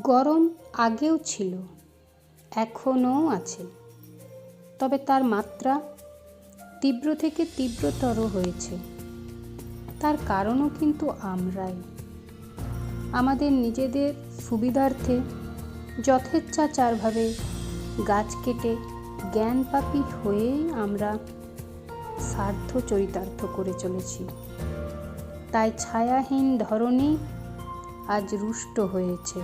গরম আগেও ছিল, এখনও আছে। তবে তার মাত্রা তীব্র থেকে তীব্রতর হয়েছে। তার কারণও কিন্তু আমরাই। আমাদের নিজেদের সুবিধার্থে যথেচ্ছাচারভাবে গাছ কেটে জ্ঞানপাপী হয়েই আমরা স্বার্থ চরিতার্থ করে চলেছি। তাই ছায়াহীন ধরনী আজ রুষ্ট হয়েছে।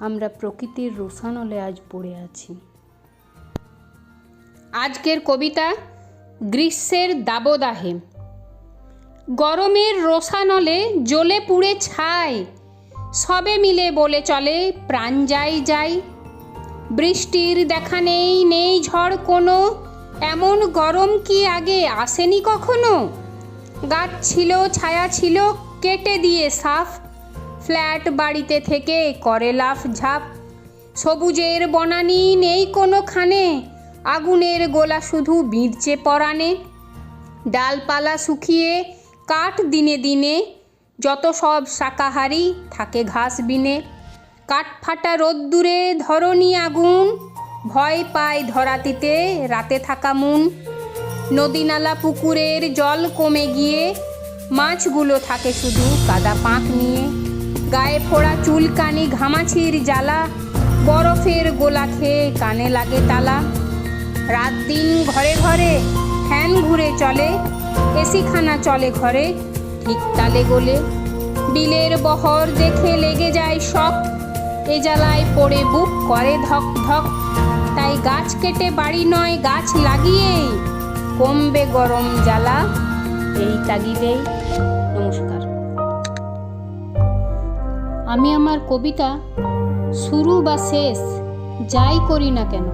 আমরা প্রকৃতির রোষানলে আজ পড়ে আছি। আজকের কবিতা, গ্রীষ্মের দাবদাহে। গরমের রোষানলে জ্বলে পুড়ে ছাই। সবে মিলে বলে চলে, প্রাণ যাই যাই বৃষ্টির দেখা নেই নেই ঝড় কোনো। এমন গরম কি আগে আসেনি কখনো? গাছ ছিল, ছায়া ছিল, কেটে দিয়ে সাফ ফ্ল্যাট বাড়িতে থেকে করে লাফ ঝাপ। সবুজের বনানি নেই কোনোখানে, আগুনের গোলা শুধু বিঁধছে পরাণে। ডালপালা শুকিয়ে কাঠ দিনে দিনে, যত সব শাকাহারি থাকে ঘাস বিনে। কাঠ ফাটা রোদ্দুরে ধরণী আগুন, ভয় পায় ধরাতিতে রাতে থাকা মুন। নদীনালা পুকুরের জল কমে গিয়ে, মাছগুলো থাকে শুধু কাদা পাঁক নিয়ে। গায়ে ফোড়া চুলকানি ঘামাছির জ্বালা, বরফের গোলা খেয়ে কানে লাগে তালা। রাত দিন ঘরে ঘরে ফ্যান ঘুরে চলে, এসিখানা চলে ঘরে, ঠিক তালে গোলে। বিলের বহর দেখে লেগে যায় শখ, এ জ্বালায় পড়ে বুক করে ধক ধক। তাই গাছ কেটে বাড়ি নয়, গাছ লাগিয়েই কমবে গরম জ্বালা, এই তাগিদেই। আমি আমার কবিতা শুরু বা শেষ যাই করি না কেন,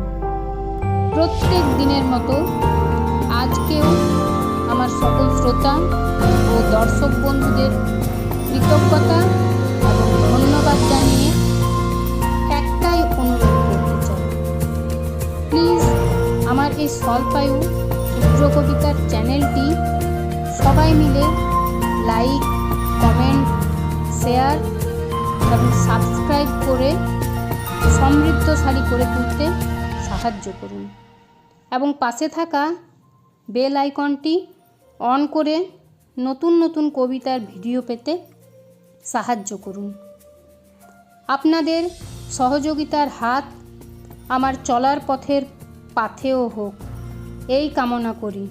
প্রত্যেক দিনের মতো আজকেও আমার সকল শ্রোতা ও দর্শক বন্ধুদের কৃতজ্ঞতা এবং ধন্যবাদ জানিয়ে একটাই অনুরোধ করতে চাই। প্লিজ আমার এই স্বল্পায়ু ক্ষুদ্র কবিতার চ্যানেলটি সবাই মিলে লাইক, কমেন্ট, শেয়ার এবং সাবস্ক্রাইব করে সমৃদ্ধশালী করে তুলতে সাহায্য করুন। এবং পাশে থাকা বেল আইকনটি অন করে নতুন নতুন কবিতার ভিডিও পেতে সাহায্য করুন। আপনাদের সহযোগিতার হাত আমার চলার পথের পাথেও হোক, এই কামনা করি।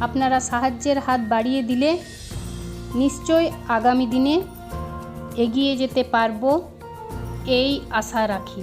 আপনারা সাহায্যের হাত বাড়িয়ে দিলে নিশ্চয় আগামী দিনে এগিয়ে যেতে পারব এই আশা রাখি।